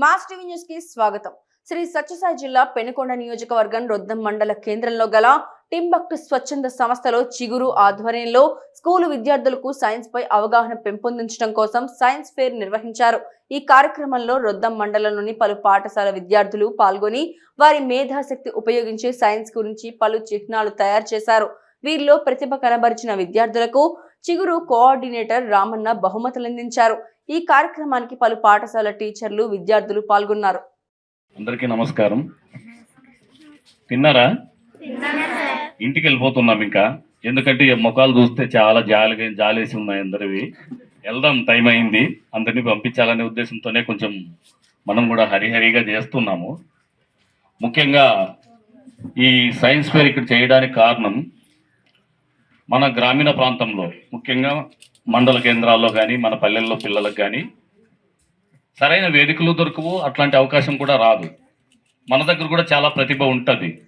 Mass TV న్యూస్కి స్వాగతం. శ్రీ సత్యసాయి జిల్లా పెనుకొండ నియోజకవర్గం రొద్దం మండల కేంద్రంలో గల టింబక్టు స్వచ్ఛంద సంస్థలో చిగురు ఆధ్వర్యంలో స్కూలు విద్యార్థులకు సైన్స్ పై అవగాహన పెంపొందించడం కోసం సైన్స్ ఫేర్ నిర్వహించారు. ఈ కార్యక్రమంలో రొద్దం మండలంలోని పలు పాఠశాల విద్యార్థులు పాల్గొని వారి మేధాశక్తి ఉపయోగించి సైన్స్ గురించి పలు చిహ్నాలు తయారు చేశారు. వీరిలో ప్రతిభ కనబరిచిన విద్యార్థులకు చిగురు కోఆర్డినేటర్ రామన్న బహుమతులందించారు ఈ కార్యక్రమానికి పలు పాఠశాల టీచర్లు విద్యార్థులు పాల్గొన్నారు. అందరికీ నమస్కారం. తిన్నారా? ఇంటికి వెళ్ళిపోతున్నాం ఇంకా. ఎందుకంటే ముఖాలు చూస్తే చాలా జాలిగా జాలేసి ఉన్నాయి అందరివి. వెళ్దాం టైం అయింది. అందరినీ పంపించాలనే ఉద్దేశంతోనే కొంచెం మనం కూడా హరిహరిగా చేస్తున్నాము. ముఖ్యంగా ఈ సైన్స్ ఫేర్ ఇక్కడ చేయడానికి కారణం మన గ్రామీణ ప్రాంతంలో ముఖ్యంగా మండల కేంద్రాల్లో కానీ మన పల్లెల్లో పిల్లలకు కానీ సరైన వేదికలు దొరకవు అట్లాంటి అవకాశం కూడా రాదు. మన దగ్గర కూడా చాలా ప్రతిభ ఉంటుంది.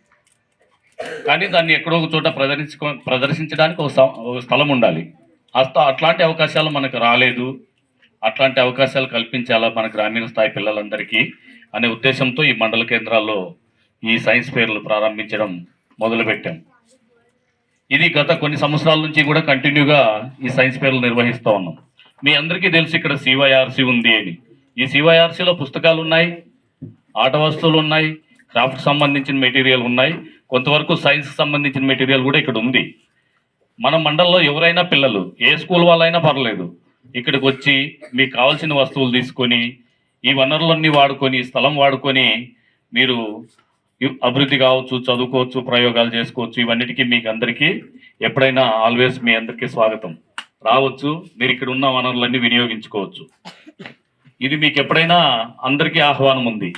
కానీ దాన్ని ఎక్కడో ఒక చోట ప్రదర్శించుకో ప్రదర్శించడానికి ఒక స్థ- స్థలం ఉండాలి. అస్త అట్లాంటి అవకాశాలు మనకు రాలేదు. అట్లాంటి అవకాశాలు కల్పించాలా మన గ్రామీణ స్థాయి పిల్లలందరికీ అనే ఉద్దేశంతో ఈ మండల కేంద్రాల్లో ఈ సైన్స్ ఫేర్లు ప్రారంభించడం మొదలుపెట్టాం. ఇది గత కొన్ని సంవత్సరాల నుంచి కూడా కంటిన్యూగా ఈ సైన్స్ ఫేర్లు నిర్వహిస్తూ ఉన్నాం. మీ అందరికీ తెలుసు ఇక్కడ సివైఆర్సీ ఉంది అని. ఈ సివైఆర్సీలో పుస్తకాలు ఉన్నాయి ఆట వస్తువులు ఉన్నాయి క్రాఫ్ట్ సంబంధించిన మెటీరియల్ ఉన్నాయి కొంతవరకు సైన్స్ సంబంధించిన మెటీరియల్ కూడా ఇక్కడ ఉంది. మన మండలంలో ఎవరైనా పిల్లలు ఏ స్కూల్ వాళ్ళైనా పర్లేదు ఇక్కడికి వచ్చి మీకు కావాల్సిన వస్తువులు తీసుకొని ఈ వనరులన్నీ వాడుకొని స్థలం వాడుకొని మీరు అభివృద్ధి కావచ్చు చదువుకోవచ్చు ప్రయోగాలు చేసుకోవచ్చు ఇవన్నిటికీ మీకు అందరికీ ఎప్పుడైనా ఆల్వేస్ మీ అందరికీ స్వాగతం. రావచ్చు మీరు ఇక్కడ ఉన్న వనరులన్నీ వినియోగించుకోవచ్చు. ఇది మీకు ఎప్పుడైనా అందరికీ ఆహ్వానం ఉంది.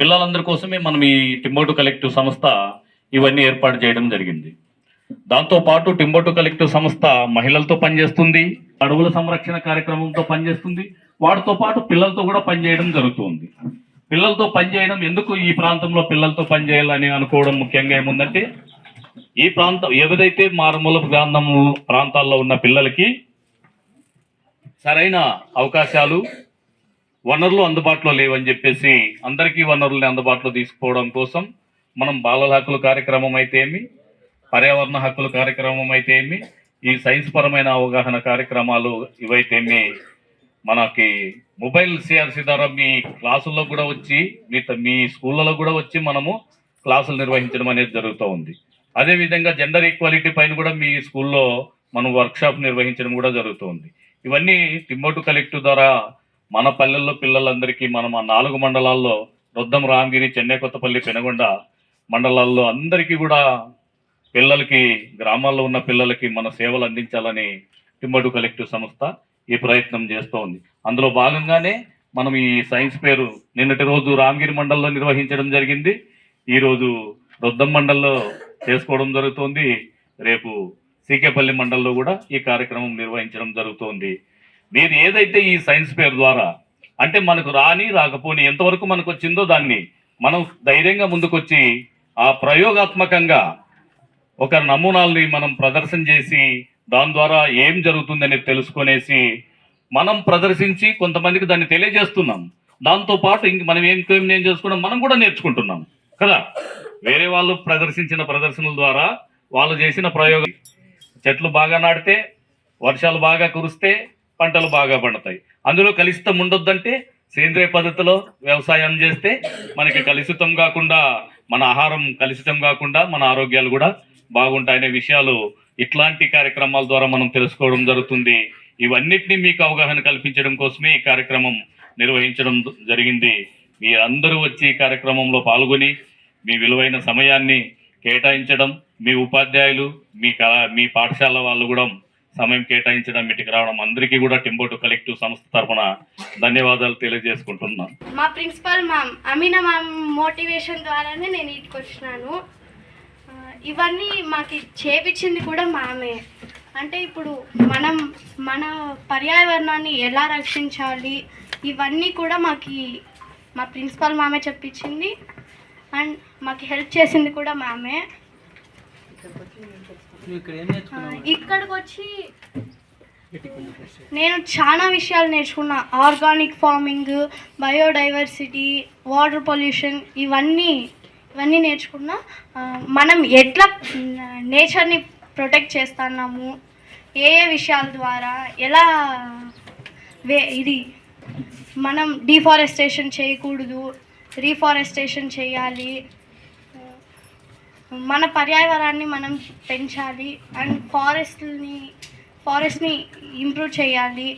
పిల్లలందరి కోసమే మనం ఈ టింబోటు కలెక్టివ్ సంస్థ ఇవన్నీ ఏర్పాటు చేయడం జరిగింది. దాంతో పాటు టింబోటు కలెక్టివ్ సంస్థ మహిళలతో పనిచేస్తుంది అడవుల సంరక్షణ కార్యక్రమంతో పనిచేస్తుంది వాటితో పాటు పిల్లలతో కూడా పనిచేయడం జరుగుతుంది. పిల్లలతో పనిచేయడం ఎందుకు ఈ ప్రాంతంలో పిల్లలతో పనిచేయాలని అనుకోవడం ముఖ్యంగా ఏముందంటే ఈ ప్రాంతం ఏదైతే మారుమూల ప్రాంతం ప్రాంతాల్లో ఉన్న పిల్లలకి సరైన అవకాశాలు వనరులు అందుబాటులో లేవని చెప్పేసి అందరికీ వనరుల్ని అందుబాటులో తీసుకోవడం కోసం మనం బాలల హక్కుల కార్యక్రమం అయితే ఏమి పర్యావరణ హక్కుల కార్యక్రమం అయితే ఏమి ఈ సైన్స్ పరమైన అవగాహన కార్యక్రమాలు ఇవైతేమి మనకి మొబైల్ సిఆర్సి ద్వారా మీ క్లాసుల్లో కూడా వచ్చి మీ మీ స్కూళ్ళలో కూడా వచ్చి మనము క్లాసులు నిర్వహించడం అనేది జరుగుతూ ఉంది. అదేవిధంగా జెండర్ ఈక్వాలిటీ పైన కూడా మీ స్కూల్లో మనం వర్క్షాప్ నిర్వహించడం కూడా జరుగుతుంది ఇవన్నీ టిమ్మోటు కలెక్టివ్ ద్వారా మన పల్లెల్లో పిల్లలందరికీ మనం ఆ నాలుగు మండలాల్లో రొద్దం రామగిరి చెన్నై కొత్తపల్లి పెనగొండ మండలాల్లో అందరికీ కూడా పిల్లలకి గ్రామాల్లో ఉన్న పిల్లలకి మన సేవలు అందించాలని టిమ్మడు కలెక్టివ్ సంస్థ ఈ ప్రయత్నం చేస్తూ ఉంది. అందులో భాగంగానే మనం ఈ సైన్స్ పేరు నిన్నటి రోజు రామగిరి మండలంలో నిర్వహించడం జరిగింది. ఈరోజు రుద్దం రొద్దం మండల్లో చేసుకోవడం జరుగుతోంది. రేపు సీకేపల్లి మండల్లో కూడా ఈ కార్యక్రమం నిర్వహించడం జరుగుతోంది. మీరు ఏదైతే ఈ సైన్స్ పేరు ద్వారా అంటే మనకు రాని రాకపోని ఎంతవరకు మనకు వచ్చిందో దాన్ని మనం ధైర్యంగా ముందుకొచ్చి ఆ ప్రయోగాత్మకంగా ఒక నమూనాల్ని మనం ప్రదర్శన చేసి దాని ద్వారా ఏం జరుగుతుందని తెలుసుకొనేసి మనం ప్రదర్శించి కొంతమందికి దాన్ని తెలియజేస్తున్నాం. దాంతో పాటు ఇంక మనం ఏం ఏం చేసుకున్నాం మనం కూడా నేర్చుకుంటున్నాం. కదా? వేరే వాళ్ళు ప్రదర్శించిన ప్రదర్శనల ద్వారా వాళ్ళు చేసిన ప్రయోగం. చెట్లు బాగా నాటితే వర్షాలు బాగా కురిస్తే పంటలు బాగా పండుతాయి. అందులో కలుషితం ఉండొద్దంటే సేంద్రియ పద్ధతిలో వ్యవసాయం చేస్తే మనకి కలుషితం కాకుండా మన ఆహారం కలుషితం కాకుండా మన ఆరోగ్యాలు కూడా బాగుంటాయనే విషయాలు ఇట్లాంటి కార్యక్రమాల ద్వారా మనం తెలుసుకోవడం జరుగుతుంది. ఇవన్నిటిని మీకు అవగాహన కల్పించడం కోసమే ఈ కార్యక్రమం నిర్వహించడం జరిగింది. మీ అందరూ వచ్చి ఈ కార్యక్రమంలో పాల్గొని మీ విలువైన సమయాన్ని కేటాయించడం మీ ఉపాధ్యాయులు మీ మీ పాఠశాల వాళ్ళు కూడా సమయం కేటాయించడం ఇంటికి రావడం అందరికీ కూడా టింబోటు కలెక్టివ్ సంస్థ తరఫున ధన్యవాదాలు తెలియజేసుకుంటున్నాను. మా principal ma'am Amina ma'am motivation ద్వారానే నేను ఇటుకు వచ్చినాను ఇవన్నీ మాకు చేపించింది కూడా మ్యామే అంటే ఇప్పుడు మనం మన పర్యావరణాన్ని ఎలా రక్షించాలి ఇవన్నీ కూడా మాకు మా ప్రిన్సిపల్ మ్యామే చెప్పించింది. అండ్ మాకు హెల్ప్ చేసింది కూడా నేర్చుకున్నావు? ఇక్కడికి వచ్చి నేను చాలా విషయాలు నేర్చుకున్నా. Organic farming biodiversity water pollution ఇవన్నీ ఇవన్నీ నేర్చుకున్నా మనం ఎట్లా నేచర్ని ప్రొటెక్ట్ చేస్తున్నాము ఏ ఏ విషయాల ద్వారా ఎలా వే ఇది మనం డిఫారెస్టేషన్ చేయకూడదు రీఫారెస్టేషన్ చేయాలి మన పర్యావరణాన్ని మనం పెంచాలి అండ్ ఫారెస్ట్ని ఫారెస్ట్ని ఇంప్రూవ్ చేయాలి.